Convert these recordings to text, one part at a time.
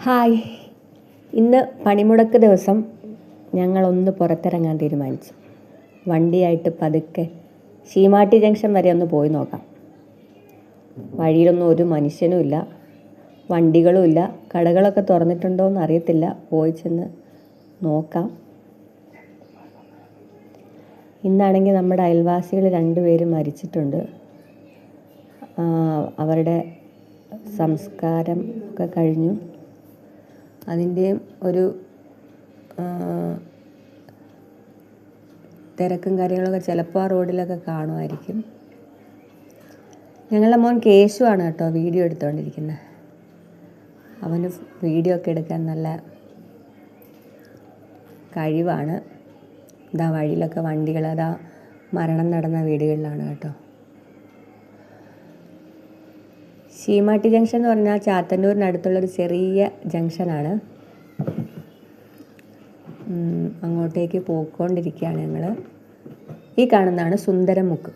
Hi. ഇന്ന് പണിമുടക്ക് ദിവസം ഞങ്ങളൊന്ന് പുറത്തിറങ്ങാൻ തീരുമാനിച്ചു. വണ്ടിയായിട്ട് പതുക്കെ ശീമാട്ടി ജംഗ്ഷൻ വരെ ഒന്ന് പോയി നോക്കാം. വഴിയിലൊന്നും ഒരു മനുഷ്യനും ഇല്ല. വണ്ടികളും ഇല്ല. കടകളൊക്കെ തുറന്നിട്ടുണ്ടോ എന്ന് അറിയത്തില്ല പോയി ചെന്ന് നോക്കാം. ഇന്നാണെങ്കിൽ നമ്മുടെ അയൽവാസികൾ രണ്ടുപേരും മരിച്ചിട്ടുണ്ട്. അവരുടെ സംസ്കാരം ഒക്കെ കഴിഞ്ഞു. അതിന്റെയും ഒരു തിരക്കും കാര്യങ്ങളൊക്കെ ചിലപ്പോൾ ആ റോഡിലൊക്കെ കാണുമായിരിക്കും. ഞങ്ങളുടെ മോൻ കേശുവാണ് കേട്ടോ വീഡിയോ എടുത്തുകൊണ്ടിരിക്കുന്നത് അവന് വീഡിയോ ഒക്കെ എടുക്കാൻ നല്ല കഴിവാണ്. ഇതാ വഴിയിലൊക്കെ വണ്ടികൾ അതാ മരണം നടന്ന വീടുകളിലാണ് കേട്ടോ. ശീമാട്ടി ജംഗ്ഷൻ എന്ന് പറഞ്ഞാൽ ചാത്തന്നൂരിനടുത്തുള്ളൊരു ചെറിയ ജംഗ്ഷനാണ്. അങ്ങോട്ടേക്ക് പോയിക്കൊണ്ടിരിക്കുകയാണ് ഞങ്ങൾ ഈ കാണുന്നതാണ് സുന്ദരമുക്ക്.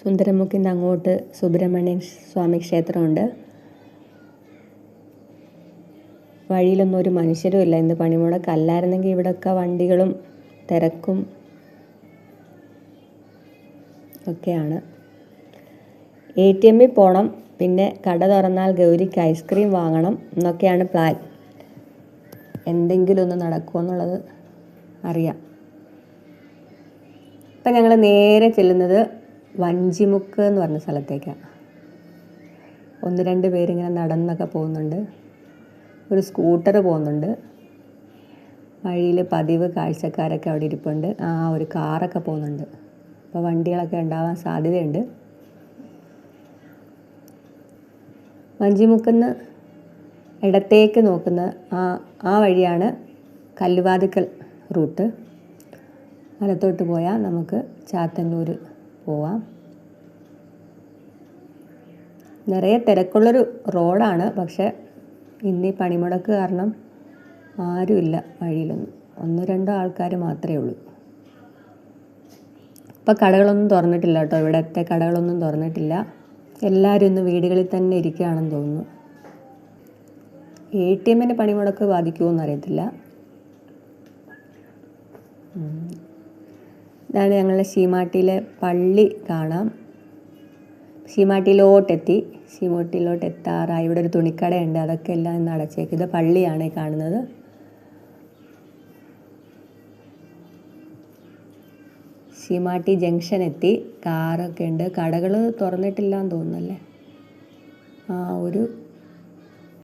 സുന്ദരമുക്കിന്റെ അങ്ങോട്ട് സുബ്രഹ്മണ്യ സ്വാമി ക്ഷേത്രമുണ്ട്. വഴിയിലൊന്നും ഒരു മനുഷ്യരും ഇല്ല. ഇന്ന് പണിമുടക്കല്ലായിരുന്നെങ്കിൽ ഇവിടെയൊക്കെ വണ്ടികളും തിരക്കും ഒക്കെയാണ്. എ ടി എമ്മിൽ പോകണം പിന്നെ കട തുറന്നാൽ ഗൗരിക്ക് ഐസ്ക്രീം വാങ്ങണം എന്നൊക്കെയാണ് പ്ലാൻ എന്തെങ്കിലും ഒന്ന് നടക്കുമെന്നുള്ളത് അറിയാം. ഇപ്പം ഞങ്ങൾ നേരെ ചെല്ലുന്നത് വഞ്ചിമുക്ക് എന്ന് പറഞ്ഞ സ്ഥലത്തേക്കാണ്. ഒന്ന് രണ്ട് പേരിങ്ങനെ നടന്നൊക്കെ പോകുന്നുണ്ട്. ഒരു സ്കൂട്ടർ പോകുന്നുണ്ട്. വഴിയിൽ പതിവ് കാഴ്ചക്കാരൊക്കെ അവിടെ ഇരിപ്പുണ്ട്. ആ ഒരു കാറൊക്കെ പോകുന്നുണ്ട്. അപ്പോൾ വണ്ടികളൊക്കെ ഉണ്ടാവാൻ സാധ്യതയുണ്ട്. വഞ്ചിമുക്കുന്ന് ഇടത്തേക്ക് നോക്കുന്ന ആ ആ വഴിയാണ് കല്ലുവാതിക്കൽ റൂട്ട്. വലത്തോട്ട് പോയാൽ നമുക്ക് ചാത്തന്നൂർ പോവാം. നിറയെ തിരക്കുള്ളൊരു റോഡാണ് പക്ഷേ ഇന്ന് ഈ പണിമുടക്ക് കാരണം ആരുമില്ല വഴിയിലൊന്നും. ഒന്ന് രണ്ടോ ആൾക്കാർ മാത്രമേ ഉള്ളൂ. ഇപ്പം കടകളൊന്നും തുറന്നിട്ടില്ല കേട്ടോ. ഇവിടുത്തെ കടകളൊന്നും തുറന്നിട്ടില്ല. എല്ലാവരും ഇന്ന് വീടുകളിൽ തന്നെ ഇരിക്കുകയാണെന്ന് തോന്നുന്നു. എ ടി എമ്മിന്റെ പണിമുടക്ക് ബാധിക്കുമോ എന്നറിയത്തില്ല. ഇതാണ് ഞങ്ങളുടെ ശീമാട്ടിയിലെ പള്ളി കാണാം. ശീമാട്ടിയിലോട്ടെത്തി. ശീമോട്ടിയിലോട്ട് എത്താറായി ഇവിടെ ഒരു തുണിക്കടയുണ്ട്. അതൊക്കെ എല്ലാം ഇന്ന് അടച്ചേക്കും. ഇത് പള്ളിയാണ് കാണുന്നത്. ശീമാട്ടി ജംഗ്ഷൻ എത്തി. കാറൊക്കെ ഉണ്ട്. കടകൾ തുറന്നിട്ടില്ല എന്ന് തോന്നുന്നല്ലേ ആ ഒരു